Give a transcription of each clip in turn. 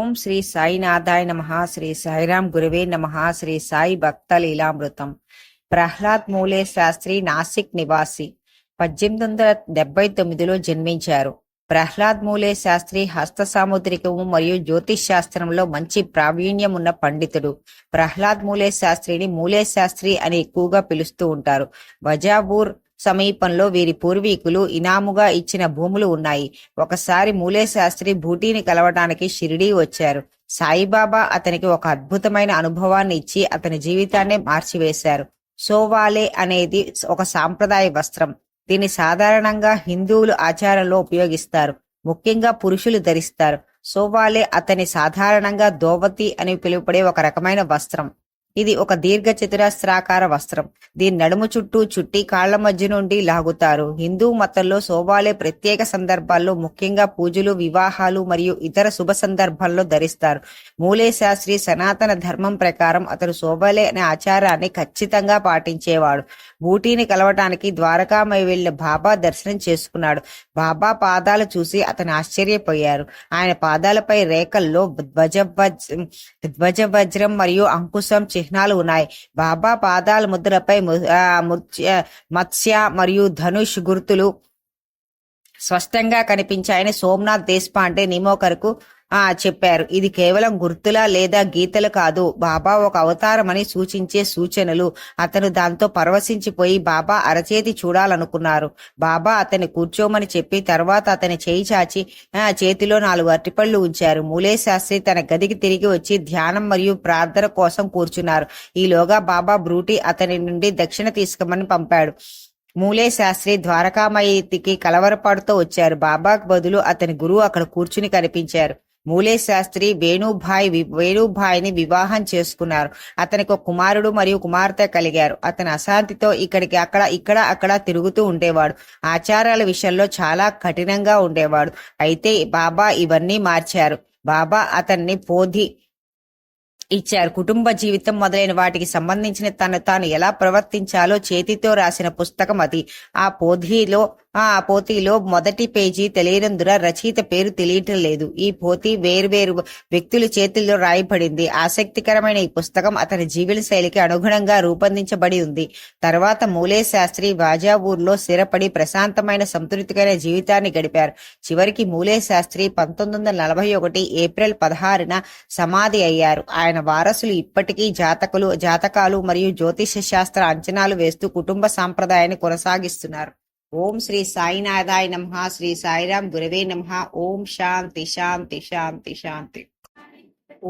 ఓం శ్రీ సాయినాథాయ నమ శ్రీ సాయిరాం గురువే నమ శ్రీ సాయి భక్త లీలామృతం ప్రహ్లాద్ మూలే శాస్త్రి నాసిక్ నివాసి. పద్దెనిమిది వందల డెబ్బై తొమ్మిదిలో జన్మించారు. ప్రహ్లాద్ మూలే శాస్త్రి హస్త సాముద్రికము మరియు జ్యోతిష్ శాస్త్రంలో మంచి ప్రావీణ్యం ఉన్న పండితుడు. ప్రహ్లాద్ మూలే శాస్త్రిని మూలే శాస్త్రి అని ఎక్కువగా పిలుస్తూ ఉంటారు. వజాబూర్ సమీపంలో వీరి పూర్వీకులు ఇనాముగా ఇచ్చిన భూములు ఉన్నాయి. ఒకసారి మూలే శాస్త్రి భూటీని కలవటానికి షిరిడీ వచ్చారు. సాయిబాబా అతనికి ఒక అద్భుతమైన అనుభవాన్ని ఇచ్చి అతని జీవితాన్ని మార్చివేశారు. సోవాలే అనేది ఒక సాంప్రదాయ వస్త్రం. దీన్ని సాధారణంగా హిందువులు ఆచారంలో ఉపయోగిస్తారు. ముఖ్యంగా పురుషులు ధరిస్తారు. సోవాలే అతని సాధారణంగా దోవతి అని పిలువబడే ఒక రకమైన వస్త్రం. ఇది ఒక దీర్ఘ చతురస్రాకార వస్త్రం. దీని నడుము చుట్టూ చుట్టి కాళ్ళ మధ్య నుండి లాగుతారు. హిందూ మతంలో శోభాలే ప్రత్యేక సందర్భాల్లో ముఖ్యంగా పూజలు వివాహాలు మరియు ఇతర శుభ సందర్భాల్లో ధరిస్తారు. మూలే శాస్త్రి సనాతన ధర్మం ప్రకారం అతను శోభాలే అనే ఆచారాన్ని ఖచ్చితంగా పాటించేవాడు. బూటీని కలవటానికి ద్వారకామై వెళ్ళి బాబా దర్శనం చేసుకున్నాడు. బాబా పాదాలు చూసి అతను ఆశ్చర్యపోయారు. ఆయన పాదాలపై రేఖల్లో ధ్వజ ధ్వజ వజ్రం మరియు అంకుశం చిహ్నాలు ఉన్నాయి. బాబా పాదాల ముద్రపై మత్స్య మరియు ధనుష్ గుర్తులు స్పష్టంగా కనిపించాయని సోమనాథ్ దేశపాండే నిమోకర్కు ఆ చెప్పారు. ఇది కేవలం గుర్తులా లేదా గీతలు కాదు. బాబా ఒక అవతారమని సూచించే సూచనలు. అతను దాంతో పరవశించిపోయి బాబా అరచేతి చూడాలనుకున్నారు. బాబా అతని కూర్చోమని చెప్పి తర్వాత అతని చేయి చాచి ఆ, చేతిలో నాలుగు అరటిపళ్ళు ఉంచారు. మూలే శాస్త్రి తన గదికి తిరిగి వచ్చి ధ్యానం మరియు ప్రార్థన కోసం కూర్చున్నారు. ఈలోగా బాబా బ్రూటి అతని నుండి దక్షిణ తీసుకోమని పంపాడు. మూలే శాస్త్రి ద్వారకామయితికి కలవరపాటుతో వచ్చారు. బాబాకు బదులు అతని గురువు అక్కడ కూర్చుని కనిపించారు. మూలే శాస్త్రి వేణుభాయ్ వి- వేణుభాయ్ని వివాహం చేసుకున్నారు. అతనికి ఒక కుమారుడు మరియు కుమార్తె కలిగారు. అతని అశాంతితో ఇక్కడికి అక్కడ ఇక్కడ అక్కడ తిరుగుతూ ఉండేవాడు. ఆచారాల విషయంలో చాలా కఠినంగా ఉండేవాడు. అయితే బాబా ఇవన్నీ మార్చారు. బాబా అతన్ని పోధి ఇచ్చారు. కుటుంబ జీవితం మొదలైన వాటికి సంబంధించిన తను తాను ఎలా ప్రవర్తించాలో చేతితో రాసిన పుస్తకం అది. ఆ పోధిలో ఆ పోతీలో మొదటి పేజీ తెలియనందున రచయిత పేరు తెలియటం లేదు. ఈ పోతి వేర్వేరు వ్యక్తుల చేతుల్లో రాయబడింది. ఆసక్తికరమైన ఈ పుస్తకం అతని జీవన శైలికి అనుగుణంగా రూపొందించబడి ఉంది. తర్వాత మూలే శాస్త్రి వాజావూర్లో స్థిరపడి ప్రశాంతమైన సంతృప్తికరమైన జీవితాన్ని గడిపారు. చివరికి మూలే శాస్త్రి పంతొమ్మిది వందల నలభై ఒకటి ఏప్రిల్ పదహారున సమాధి అయ్యారు. ఆయన వారసులు ఇప్పటికీ జాతకులు జాతకాలు మరియు జ్యోతిష శాస్త్ర అంచనాలు వేస్తూ కుటుంబ సాంప్రదాయాన్ని కొనసాగిస్తున్నారు. ఓం శ్రీ సాయినాథాయ నమ శ్రీ సాయిరాం గురవే నమ. ఓం శాంతి శాంతి శాంతి శాంతి.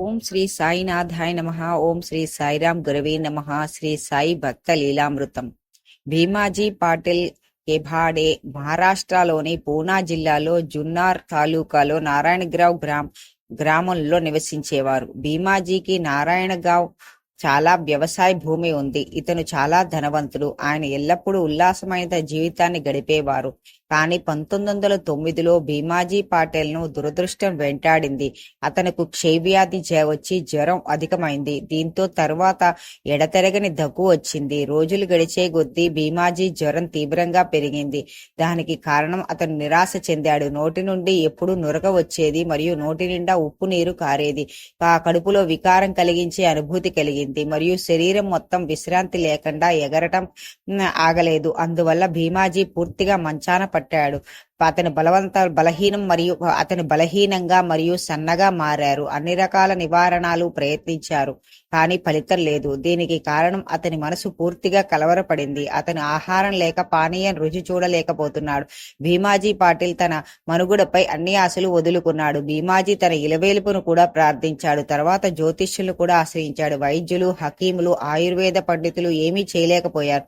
ఓం శ్రీ సాయినాథాయ నమ ఓం శ్రీ సాయిరాం గురవే నమ శ్రీ సాయి భక్త లీలామృతం. భీమాజీ పాటిల్ కెభాడే మహారాష్ట్రలోని పూనా జిల్లాలో జున్నార్ తాలూకాలో నారాయణగ్రావ్ గ్రామ్ గ్రామంలో నివసించేవారు. భీమాజీకి నారాయణగావ్ చాలా వ్యవసాయ భూమి ఉంది. ఇతను చాలా ధనవంతుడు. ఆయన ఎల్లప్పుడూ ఉల్లాసమైన జీవితాన్ని గడిపేవారు. కానీ పంతొమ్మిది వందల తొమ్మిదిలో భీమాజీ పాటేల్ను దురదృష్టం వెంటాడింది. అతనుకు క్షయవ్యాధి జ- వచ్చి జ్వరం అధికమైంది. దీంతో తర్వాత ఎడతెరగని దగ్గు వచ్చింది. రోజులు గడిచే కొద్దీ భీమాజీ జ్వరం తీవ్రంగా పెరిగింది. దానికి కారణం అతను నిరాశ చెందాడు. నోటి నుండి ఎప్పుడూ నురగ వచ్చేది మరియు నోటి నిండా ఉప్పు నీరు కారేది. ఆ కడుపులో వికారం కలిగించే అనుభూతి కలిగింది మరియు శరీరం మొత్తం విశ్రాంతి లేకుండా ఎగరటం ఆగలేదు. అందువల్ల భీమాజీ పూర్తిగా మంచాన పట్టాడు అతని బలవంత బలహీనం మరియు అతను బలహీనంగా మరియు సన్నగా మారారు. అన్ని రకాల నివారణలు ప్రయత్నించారు కానీ ఫలితం లేదు. దీనికి కారణం అతని మనసు పూర్తిగా కలవరపడింది. అతను ఆహారం లేక పానీయం రుచి చూడలేకపోతున్నాడు. భీమాజీ పాటిల్ తన మనుగుడపై అన్ని ఆశలు వదులుకున్నాడు. భీమాజీ తన ఇలవేలుపును కూడా ప్రార్థించాడు. తర్వాత జ్యోతిష్యులు కూడా ఆశ్రయించాడు. వైద్యులు హకీములు ఆయుర్వేద పండితులు ఏమీ చేయలేకపోయారు.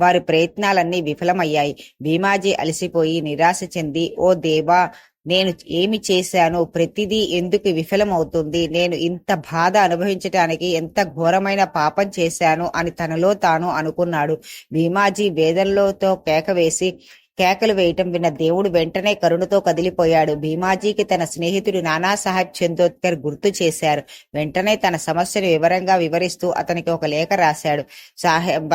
వారి ప్రయత్నాలన్నీ విఫలమయ్యాయి. భీమాజీ అలసిపోయి నిరాశ చెంది ఓ దేవా నేను ఏమి చేశాను ప్రతిదీ ఎందుకు విఫలమవుతుంది? నేను ఇంత బాధ అనుభవించటానికి ఎంత ఘోరమైన పాపం చేశాను? అని తనలో తాను అనుకున్నాడు. భీమాజీ వేదనలోతో కేక వేసి కేకలు వేయటం విన్న దేవుడు వెంటనే కరుణతో కదిలిపోయాడు. భీమాజీకి తన స్నేహితుడు నానాసాహెబ్ చందోద్కర్ గుర్తు చేశారు. వెంటనే తన సమస్యను వివరంగా వివరిస్తూ అతనికి ఒక లేఖ రాశాడు. సాహెబ్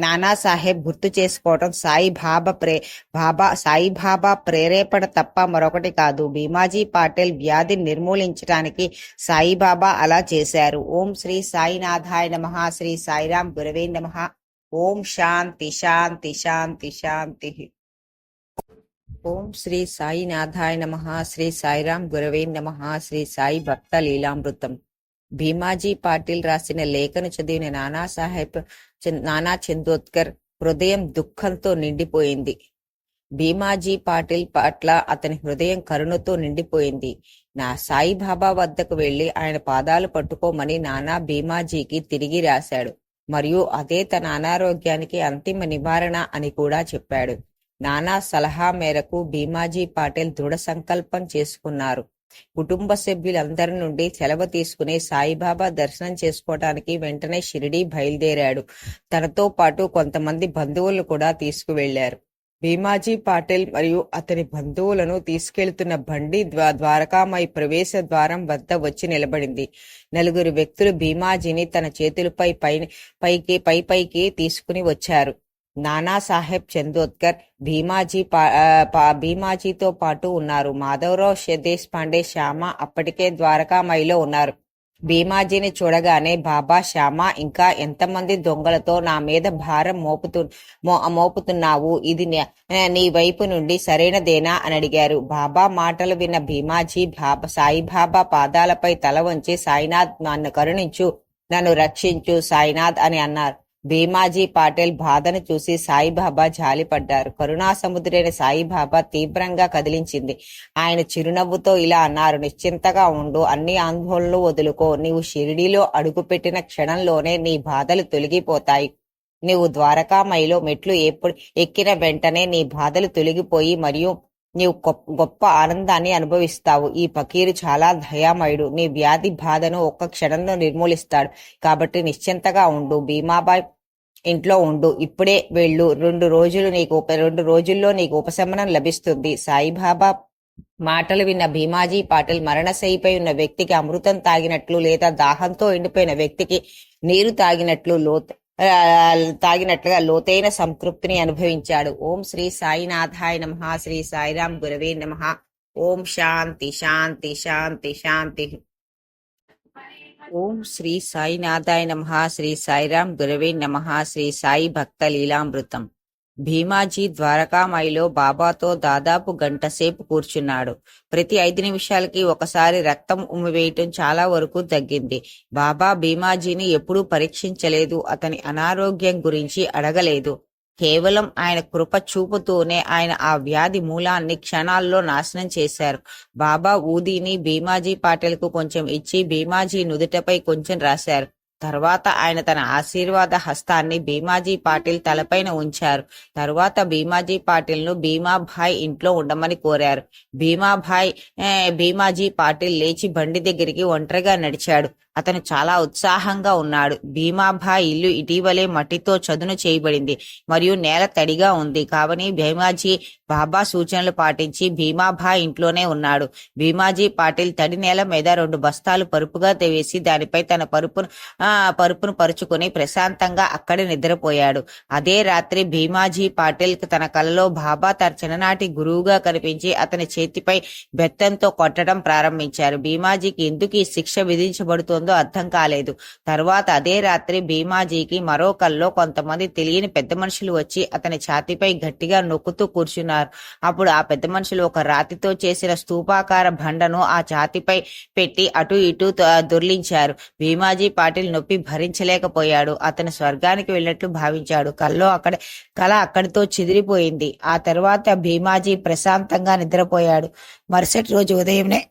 నానా సాహెబ్ గుర్తు చేసుకోవటం సాయి బాబా ప్రే బాబా సాయి బాబా ప్రేరేపణ తప్ప మరొకటి కాదు. భీమాజీ పాటిల్ వ్యాధిని నిర్మూలించడానికి సాయిబాబా అలా చేశారు. ఓం శ్రీ సాయినాథాయ నమ శ్రీ సాయిరాం గురవే నమ. ఓం శాంతి శాంతి శాంతి శాంతి. ఓం శ్రీ సాయి నాథాయ నమ శ్రీ సాయిరాం గురవే నమ శ్రీ సాయి భక్త లీలామృతం. భీమాజీ పాటిల్ రాసిన లేఖను చదివిన నానా సాహెబ్ నానా చందోత్కర్ హృదయం దుఃఖంతో నిండిపోయింది. భీమాజీ పాటిల్ పట్ల అతని హృదయం కరుణతో నిండిపోయింది. నా సాయిబాబా వద్దకు వెళ్ళి ఆయన పాదాలు పట్టుకోమని నానా భీమాజీకి తిరిగి రాశాడు. మరియు అదే తన అనారోగ్యానికి అంతిమ నివారణ అని కూడా చెప్పాడు. నానా సలహా మేరకు భీమాజీ పాటిల్ దృఢ సంకల్పం చేసుకున్నారు. కుటుంబ సభ్యులందరి నుండి సెలవు తీసుకుని సాయిబాబా దర్శనం చేసుకోవడానికి వెంటనే షిరిడి బయలుదేరాడు. తనతో పాటు కొంతమంది బంధువులు కూడా తీసుకువెళ్ళారు. భీమాజీ పాటిల్ మరియు అతని బంధువులను తీసుకెళ్తున్న బండి ద్వా ద్వారకామై ప్రవేశ ద్వారం వద్ద వచ్చి నిలబడింది. నలుగురు వ్యక్తులు భీమాజీని తన చేతులపై పై పైకి పై పైకి తీసుకుని వచ్చారు. నానా సాహెబ్ చందోద్కర్ భీమాజీ పా- పా- భీమాజీతో పాటు ఉన్నారు. మాధవరావు ష- దేశపాండే శ్యామ అప్పటికే ద్వారకామైలో ఉన్నారు. భీమాజీని చూడగానే బాబా శ్యామ ఇంకా ఎంతమంది దొంగలతో నా మీద భారం మోపుతు మో- మోపుతున్నావు? ఇది నీ వైపు నుండి సరైనదేనా? అని అడిగారు. బాబా మాటలు విన్న భీమాజీ బాబా సాయిబాబా పాదాలపై తల వంచి సాయినాథ్ నన్ను కరుణించు నన్ను రక్షించు సాయినాథ్ అని అన్నారు. భీమాజీ పాటేల్ బాధను చూసి సాయిబాబా జాలిపడ్డారు. కరుణాసముద్రైన సాయిబాబా తీవ్రంగా కదిలించింది. ఆయన చిరునవ్వుతో ఇలా అన్నారు నిశ్చింతగా ఉండు అన్ని ఆందోళనలు వదులుకో. నీవు షిరిడీలో అడుగుపెట్టిన క్షణంలోనే నీ బాధలు తొలగిపోతాయి. నీవు ద్వారకామైలో మెట్లు ఎప్పుడు ఎక్కిన వెంటనే నీ బాధలు తొలగిపోయి మరియు నీవు గొప్ప గొప్ప ఆనందాన్ని అనుభవిస్తావు. ఈ పకీరు చాలా దయామయుడు. నీ వ్యాధి బాధను ఒక్క క్షణంలో నిర్మూలిస్తాడు. కాబట్టి నిశ్చింతగా ఉండు. భీమాబాయ్ ఇంట్లో ఉండు. ఇప్పుడే వెళ్ళు. రెండు రోజులు నీకు రెండు రోజుల్లో నీకు ఉపశమనం లభిస్తుంది. సాయిబాబా మాటలు విన్న భీమాజీ పాటిల్ మరణశైపై ఉన్న వ్యక్తికి అమృతం తాగినట్లు లేదా దాహంతో ఎండిపోయిన వ్యక్తికి నీరు తాగినట్లు లోతు తాగినట్లుగా లోతైన సంతృప్తిని అనుభవించాడు. ఓం శ్రీ సాయినాథాయ నమ శ్రీ సాయిరాం గురవే నమ. ఓం శాంతి శాంతి శాంతి శాంతి. ఓం శ్రీ సాయినాథాయ నమ శ్రీ సాయిరాం గురవే నమ శ్రీ సాయి భక్త లీలామృతం. భీమాజీ ద్వారకామాయిలో బాబాతో దాదాపు గంట సేపు కూర్చున్నాడు. ప్రతి ఐదు నిమిషాలకి ఒకసారి రక్తం ఉమ్మివేయటం చాలా వరకు తగ్గింది. బాబా భీమాజీని ఎప్పుడూ పరీక్షించలేదు. అతని అనారోగ్యం గురించి అడగలేదు. కేవలం ఆయన కృప చూపుతూనే ఆయన ఆ వ్యాధి మూలాన్ని క్షణాల్లో నాశనం చేశారు. బాబా ఊదీని భీమాజీ పాటలకు కొంచెం ఇచ్చి భీమాజీ నుదుటపై కొంచెం రాశారు. తర్వాత ఆయన తన ఆశీర్వాద హస్తాన్ని భీమాజీ పాటిల్ తలపైన ఉంచారు. తర్వాత భీమాజీ పాటిల్ను భీమాభాయ్ ఇంట్లో ఉండమని కోరారు. భీమాభాయ్ భీమాజీ పాటిల్ లేచి బండి దగ్గరికి ఒంటరిగా నడిచాడు. అతను చాలా ఉత్సాహంగా ఉన్నాడు. భీమాభాయ్ ఇల్లు ఇటీవలే మట్టితో చదును చేయబడింది మరియు నేల తడిగా ఉంది. కావని భీమాజీ బాబా సూచనలు పాటించి భీమాభాయ్ ఇంట్లోనే ఉన్నాడు. భీమాజీ పాటిల్ తడి నేల మీద రెండు బస్తాలు పరుపుగా వేసి దానిపై తన పరుపును ఆ పరుపును పరుచుకొని ప్రశాంతంగా అక్కడే నిద్రపోయాడు. అదే రాత్రి భీమాజీ పాటిల్ తన కలలో బాబా తన చిన్ననాటి గురువుగా కనిపించి అతని చేతిపై బెత్తంతో కొట్టడం ప్రారంభించారు. భీమాజీకి ఎందుకు ఈ శిక్ష విధించబడుతోందో అర్థం కాలేదు. తర్వాత అదే రాత్రి భీమాజీకి మరో కల్లో కొంతమంది తెలియని పెద్ద మనుషులు వచ్చి అతని ఛాతీపై గట్టిగా నొక్కుతూ కూర్చున్నారు. అప్పుడు ఆ పెద్ద మనుషులు ఒక రాతితో చేసిన స్తూపాకార బండను ఆ ఛాతీపై పెట్టి అటు ఇటు త- దొర్లించారు. భీమాజీ పాటిల్ నొప్పి భరించలేకపోయాడు. అతను స్వర్గానికి వెళ్ళినట్లు భావించాడు. కల్లో అక్కడ కళ అక్కడితో చెదిరిపోయింది. ఆ తర్వాత భీమాజీ ప్రశాంతంగా నిద్రపోయాడు. మరుసటి రోజు ఉదయంనే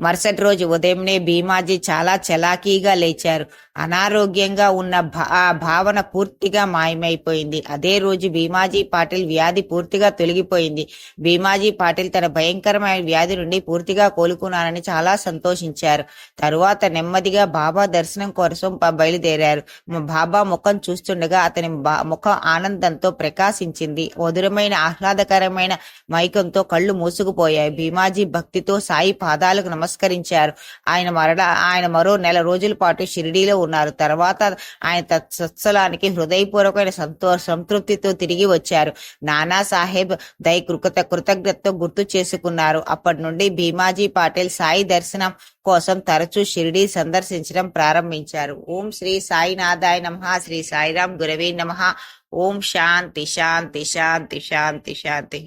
మరుసటి రోజు ఉదయంనే భీమాజీ చాలా చలాకీగా లేచారు. అనారోగ్యంగా ఉన్న భా- ఆ భావన పూర్తిగా మాయమైపోయింది. అదే రోజు భీమాజీ పాటిల్ వ్యాధి పూర్తిగా తొలగిపోయింది. భీమాజీ పాటిల్ తన భయంకరమైన వ్యాధి నుండి పూర్తిగా కోలుకున్నానని చాలా సంతోషించారు. తరువాత నెమ్మదిగా బాబా దర్శనం కోసం బయలుదేరారు. బాబా ముఖం చూస్తుండగా అతని బా- ముఖం ఆనందంతో ప్రకాశించింది. మధురమైన ఆహ్లాదకరమైన మైకంతో కళ్ళు మూసుకుపోయాయి. భీమాజీ భక్తితో సాయి పాదాలకు నమస్కరించారు. ఆయన మరణ ఆయన మరో నెల రోజుల పాటు షిరిడీలో ఉన్నారు. తర్వాత ఆయన సత్సలానికి హృదయపూర్వకమైన సంతో సంతృప్తితో తిరిగి వచ్చారు. నానా సాహెబ్ దై కృత కృతజ్ఞతతో గుర్తు చేసుకున్నారు. అప్పటి నుండి భీమాజీ పాటిల్ సాయి దర్శనం కోసం తరచూ షిరిడీ సందర్శించడం ప్రారంభించారు. ఓం శ్రీ సాయినాథాయ నమ శ్రీ సాయిరాం గురవే నమ. ఓం శాంతి శాంతి శాంతి శాంతి శాంతి.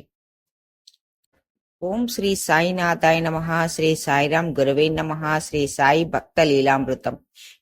ఓం శ్రీ సాయినాథాయ నమ శ్రీ సాయిరాం గురవే నమ శ్రీ సాయి భక్త లీలామృతం.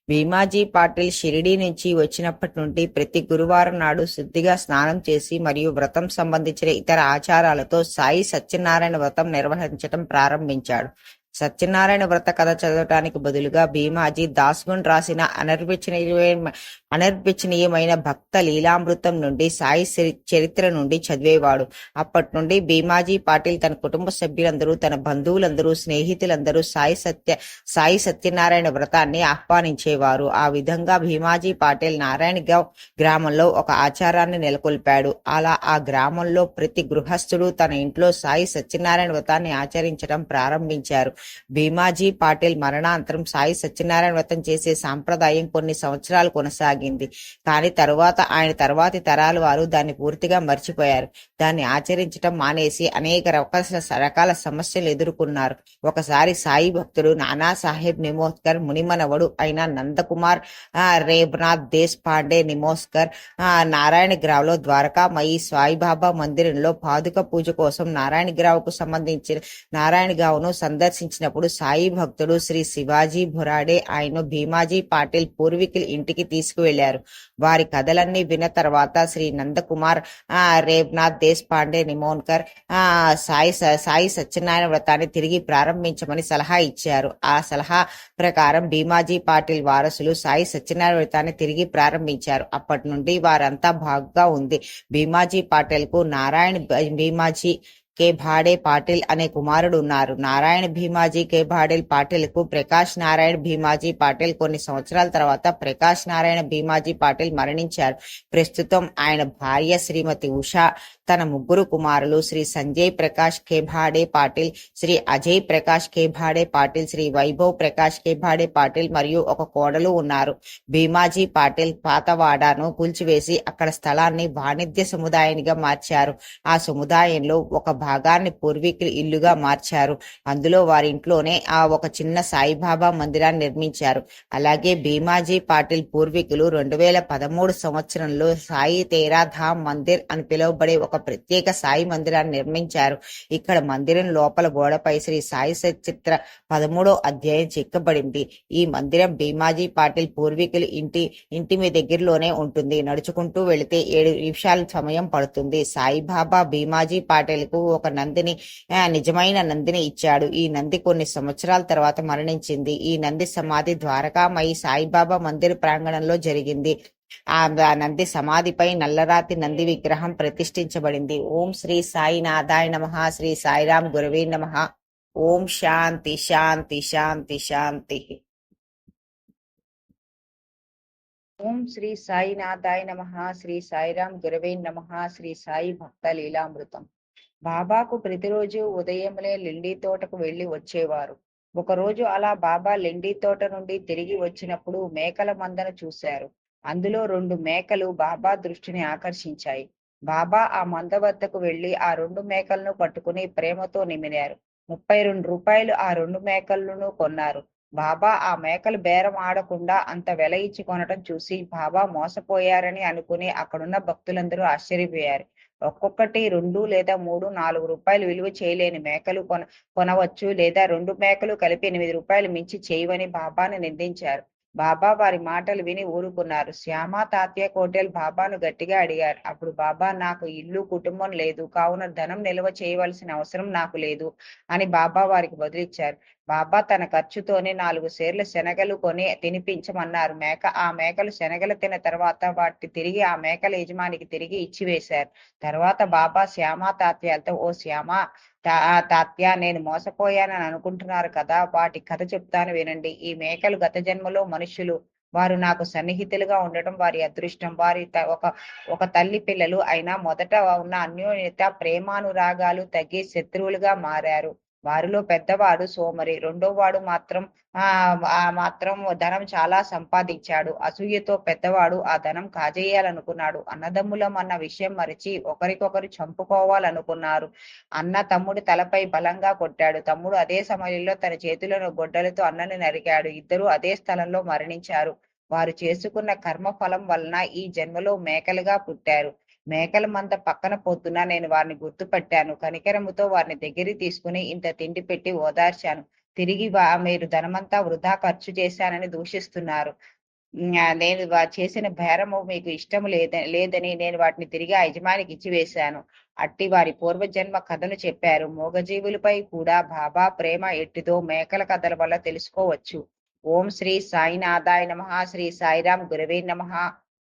భీమాజీ పాటిల్ షిరిడీ నుంచి వచ్చినప్పటి నుండి ప్రతి గురువారం నాడు శుద్ధిగా స్నానం చేసి మరియు వ్రతం సంబంధించిన ఇతర ఆచారాలతో సాయి సత్యనారాయణ వ్రతం నిర్వహించడం ప్రారంభించాడు. సత్యనారాయణ వ్రత కథ చదవటానికి బదులుగా భీమాజీ దాస్గున్ రాసిన అనర్వచనీయమైన అనర్వచనీయమైన భక్త లీలామృతం నుండి సాయి చరిత్ర నుండి చదివేవాడు. అప్పటి నుండి భీమాజీ పాటిల్ తన కుటుంబ సభ్యులందరూ తన బంధువులందరూ స్నేహితులందరూ సాయి సత్య సాయి సత్యనారాయణ వ్రతాన్ని ఆహ్వానించేవారు. ఆ విధంగా భీమాజీ పాటిల్ నారాయణగావ్ గ్రామంలో ఒక ఆచారాన్ని నెలకొల్పాడు. అలా ఆ గ్రామంలో ప్రతి గృహస్థుడు తన ఇంట్లో సాయి సత్యనారాయణ వ్రతాన్ని ఆచరించడం ప్రారంభించారు. భీమాజీ పాటిల్ మరణాంతరం సాయి సత్యనారాయణ వ్రతం చేసే సాంప్రదాయం కొన్ని సంవత్సరాలు కొనసాగింది. కానీ తరువాత ఆయన తర్వాతి తరాల వారు దాన్ని పూర్తిగా మర్చిపోయారు. దాన్ని ఆచరించడం మానేసి అనేక రకాల రకాల సమస్యలు ఎదుర్కొన్నారు. ఒకసారి సాయి భక్తుడు నానా సాహెబ్ నిమోస్కర్ మునిమనవడు అయిన నందకుమార్ రేబ్నాథ్ దేశ్ పాండే నిమోస్కర్ ఆ, నారాయణ ద్వారకా ద్వారకామయి సాయిబాబా మందిరంలో పాదుక పూజ కోసం నారాయణ గ్రావుకు సంబంధించిన నారాయణ గావును సందర్శించినప్పుడు సాయి భక్తుడు శ్రీ శివాజీ బొరాడే ఆయన భీమాజీ పాటిల్ పూర్వీకుల ఇంటికి తీసుకువెళ్ళారు వారి కథలన్నీ విన్న తర్వాత శ్రీ నందకుమార్ ఆ రేవ్నాథ్ దేశ్ పాండే నిమోన్కర్ ఆ సాయి సాయి సత్యనారాయణ వ్రతాన్ని తిరిగి ప్రారంభించమని సలహా ఇచ్చారు. ఆ సలహా ప్రకారం భీమాజీ పాటిల్ వారసులు సాయి సత్యనారాయణ వ్రతాన్ని తిరిగి ప్రారంభించారు. అప్పటి నుండి వారంతా బాగా ఉంది. భీమాజీ పాటిల్కు నారాయణ భీమాజీ కె. భాడే పాటిల్ అనే కుమారుడు ఉన్నారు. నారాయణ భీమాజీ కె. భాడేల్ పాటిల్కు ప్రకాష్ నారాయణ భీమాజీ పాటిల్ కొన్ని సంవత్సరాల తర్వాత ప్రకాష్ నారాయణ భీమాజీ పాటిల్ మరణించారు. ప్రస్తుతం ఆయన భార్య శ్రీమతి ఉషా తన ముగ్గురు కుమారులు శ్రీ సంజయ్ ప్రకాష్ కేభాడే పాటిల్ శ్రీ అజయ్ ప్రకాష్ కేభాడే పాటిల్ శ్రీ వైభవ్ ప్రకాష్ కేభాడే పాటిల్ మరియు ఒక కోడలు ఉన్నారు. భీమాజీ పాటిల్ పాతవాడాను కూల్చివేసి అక్కడ స్థలాన్ని వాణిజ్య సముదాయానిగా మార్చారు. ఆ సముదాయంలో ఒక భాగాన్ని పూర్వీకుల ఇల్లుగా మార్చారు. అందులో వారి ఇంట్లోనే ఆ ఒక చిన్న సాయిబాబా మందిరాన్ని నిర్మించారు. అలాగే భీమాజీ పాటిల్ పూర్వీకులు రెండు వేల పదమూడు సంవత్సరంలో సాయి తేరా ధామ్ మందిర్ అని పిలువబడే ఒక ప్రత్యేక సాయి మందిరాన్ని నిర్మించారు. ఇక్కడ మందిరం లోపల గోడపై శ్రీ సాయి సచిత్ర పదమూడో అధ్యాయం చిక్కబడింది. ఈ మందిరం భీమాజీ పాటిల్ పూర్వీకులు ఇంటి ఇంటి మీ దగ్గరలోనే ఉంటుంది. నడుచుకుంటూ వెళితే ఏడు నిమిషాల సమయం పడుతుంది. సాయిబాబా భీమాజీ పాటిల్కు ఒక నందిని నిజమైన నందిని ఇచ్చాడు. ఈ నంది కొన్ని సంవత్సరాల తర్వాత మరణించింది. ఈ నంది సమాధి ద్వారకామయి సాయిబాబా మందిర ప్రాంగణంలో జరిగింది. ఆ నంది సమాధిపై నల్లరాతి నంది విగ్రహం ప్రతిష్ఠించబడింది. ఓం శ్రీ సాయి సాయినాథాయ నమ శ్రీ సాయిరాం గురవే నమ. ఓం శాంతి శాంతి శాంతి శాంతి. ఓం శ్రీ సాయినాథాయ నమ శ్రీ సాయిరాం గురవే నమ శ్రీ సాయి భక్త లీలామృతం. బాబాకు ప్రతిరోజు ఉదయములే లిండి తోటకు వెళ్ళి వచ్చేవారు. ఒకరోజు అలా బాబా లిండి తోట నుండి తిరిగి వచ్చినప్పుడు మేకల మందను చూశారు. అందులో రెండు మేకలు బాబా దృష్టిని ఆకర్షించాయి. బాబా ఆ మంద వద్దకు వెళ్ళి ఆ రెండు మేకలను పట్టుకుని ప్రేమతో నిమిరారు. ముప్పై రెండు రూపాయలు ఆ రెండు మేకలను కొన్నారు. బాబా ఆ మేకలు బేరం ఆడకుండా అంత వెల ఇచ్చి కొనటం చూసి బాబా మోసపోయారని అనుకుని అక్కడున్న భక్తులందరూ ఆశ్చర్యపోయారు. ఒక్కొక్కటి రెండు లేదా మూడు నాలుగు రూపాయలు విలువ చేయలేని మేకలు కొన కొనవచ్చు లేదా రెండు మేకలు కలిపి ఎనిమిది రూపాయలు మించి చేయవని బాబాని నిందించారు. బాబా వారి మాటలు విని ఊరుకున్నారు. శ్యామ తాత్య కోటెల్ బాబాను గట్టిగా అడిగారు. అప్పుడు బాబా నాకు ఇల్లు కుటుంబం లేదు. కావున ధనం నిల్వ చేయవలసిన అవసరం నాకు లేదు అని బాబా వారికి బదులిచ్చారు. బాబా తన ఖర్చుతోనే నాలుగు సేర్లు శనగలు కొని తినిపించమన్నారు. మేక ఆ మేకలు శనగలు తిన్న తర్వాత వాటిని తిరిగి ఆ మేకల యజమానికి తిరిగి ఇచ్చివేశారు తర్వాత బాబా శ్యామ తాత్యాలతో ఓ శ్యామ తాత్య నేను మోసపోయానని అనుకుంటున్నారు కదా వాటి కథ చెప్తాను వినండి. ఈ మేకలు గత జన్మలో మనుషులు వారు నాకు సన్నిహితులుగా ఉండటం వారి అదృష్టం. వారి ఒక ఒక తల్లి పిల్లలు అయినా మొదట ఉన్న అన్యోన్యత ప్రేమానురాగాలు తగ్గి శత్రువులుగా మారారు. వారిలో పెద్దవాడు సోమరి. రెండో వాడు మాత్రం ఆ మాత్రం ధనం చాలా సంపాదించాడు. అసూయతో పెద్దవాడు ఆ ధనం కాజేయాలనుకున్నాడు. అన్నదమ్ములం అన్న విషయం మరిచి ఒకరికొకరు చంపుకోవాలనుకున్నారు. అన్న తమ్ముడు తలపై బలంగా కొట్టాడు. తమ్ముడు అదే సమయంలో తన చేతులను గొడ్డలతో అన్నని నరికాడు. ఇద్దరు అదే స్థలంలో మరణించారు. వారు చేసుకున్న కర్మ ఫలం వలన ఈ జన్మలో మేకలుగా పుట్టారు. మేకల మంద పక్కన పోతున్నా నేను వారిని గుర్తుపట్టాను. కనికరముతో వారిని దగ్గరికి తీసుకుని ఇంత తిండి పెట్టి ఓదార్చాను. తిరిగి మీరు ధనమంతా వృధా ఖర్చు చేశానని దూషిస్తున్నారు. నేను చేసిన బేరము మీకు ఇష్టం లేద లేదని నేను వాటిని తిరిగి ఆ యజమానికి ఇచ్చివేశాను అట్టి వారి పూర్వజన్మ కథను చెప్పారు. మూగజీవులపై కూడా బాబా ప్రేమ ఎట్టిదో మేకల కథల వల్ల తెలుసుకోవచ్చు. ఓం శ్రీ సాయినాథాయ నమ. శ్రీ సాయిరాం గురవే నమ.